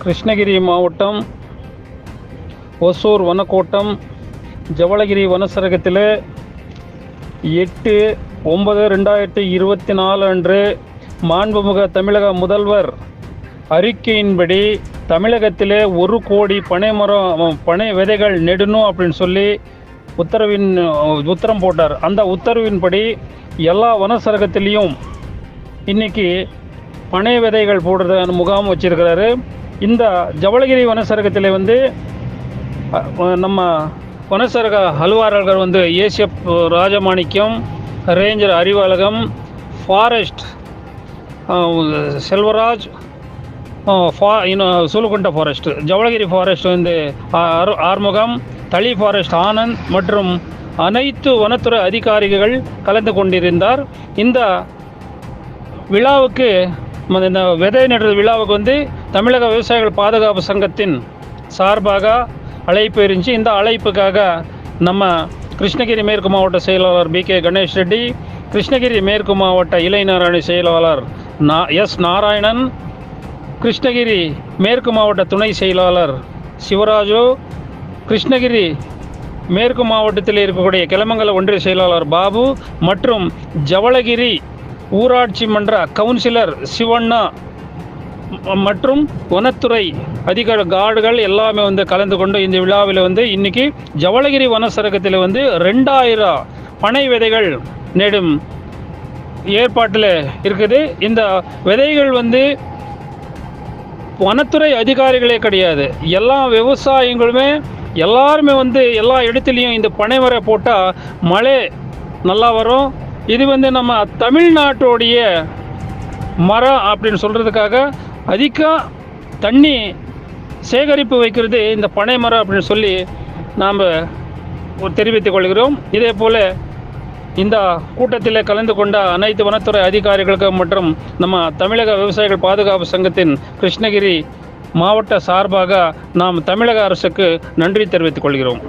கிருஷ்ணகிரி மாவட்டம் ஒசூர் வனக்கோட்டம் ஜவளகிரி வனசரகத்தில் எட்டு ஒன்பது ரெண்டாயிரத்தி இருபத்தி நாலு அன்று மாண்புமிகு தமிழக முதல்வர் அறிக்கையின்படி தமிழகத்திலே ஒரு கோடி பனை மரம் பனை விதைகள் நெடணும் அப்படின்னு சொல்லி உத்தரவின் உத்தரம் போட்டார். அந்த உத்தரவின்படி எல்லா வனசரகத்திலையும் இன்னைக்கு பனை விதைகள் போடுறதான முகாம் வச்சுருக்கிறாரு. இந்த ஜவளகிரி வனசரகத்தில் வந்து நம்ம வனசரக அலுவலர்கள் வந்து ஏசியப் ராஜமாணிக்கம் ரேஞ்சர் அறிவாலகம் ஃபாரஸ்ட் செல்வராஜ் ஃபா இன்னும் சூலுகுண்ட ஃபாரஸ்ட் ஜவளகிரி ஃபாரஸ்ட் வந்து ஆறு- ஆறுமுகம் தளி ஃபாரஸ்ட் ஆனந்த் மற்றும் அனைத்து வனத்துறை அதிகாரிகள் கலந்து கொண்டிருந்தார். இந்த விழாவுக்கு இந்த விதை நடுற விழாவுக்கு வந்து தமிழக விவசாயிகள் பாதுகாப்பு சங்கத்தின் சார்பாக அழைப்பு இருந்துச்சு. இந்த அழைப்புக்காக நம்ம கிருஷ்ணகிரி மேற்கு மாவட்ட செயலாளர் பி. கே. கணேஷ் ரெட்டி கிருஷ்ணகிரி மேற்கு மாவட்ட இளைஞரணி செயலாளர் நா எஸ். நாராயணன் கிருஷ்ணகிரி மேற்கு மாவட்ட துணை செயலாளர் சிவராஜு கிருஷ்ணகிரி மேற்கு மாவட்டத்தில் இருக்கக்கூடிய கிளமங்கல ஒன்றிய செயலாளர் பாபு மற்றும் ஜவளகிரி ஊராட்சி மன்ற கவுன்சிலர் சிவண்ணா மற்றும் வனத்துறை அதிகார கார்டுகள் எல்லாமே வந்து கலந்து கொண்டு இந்த விழாவில் வந்து இன்னைக்கு ஜவளகிரி வனசரகத்தில் வந்து ரெண்டாயிரம் பனை விதைகள் நெடும் ஏற்பாட்டில் இருக்குது. இந்த விதைகள் வந்து வனத்துறை அதிகாரிகளே கிடையாது. எல்லா விவசாயிகளுமே எல்லாருமே வந்து எல்லா இடத்துலையும் இந்த பனை மரம் போட்டால் மழை நல்லா வரும். இது வந்து நம்ம தமிழ்நாட்டோடைய மரம் அப்படின்னு சொல்கிறதுக்காக அதிக தண்ணி சேகரிப்பு வைக்கிறது இந்த பனை மரம் அப்படின்னு சொல்லி நாம் தெரிவித்துக் கொள்கிறோம். இதே போல் இந்த கூட்டத்தில் கலந்து கொண்ட அனைத்து வனத்துறை அதிகாரிகளுக்கு மற்றும் நம்ம தமிழக விவசாயிகள் பாதுகாப்பு சங்கத்தின் கிருஷ்ணகிரி மாவட்ட சார்பாக நாம் தமிழக அரசுக்கு நன்றி தெரிவித்துக் கொள்கிறோம்.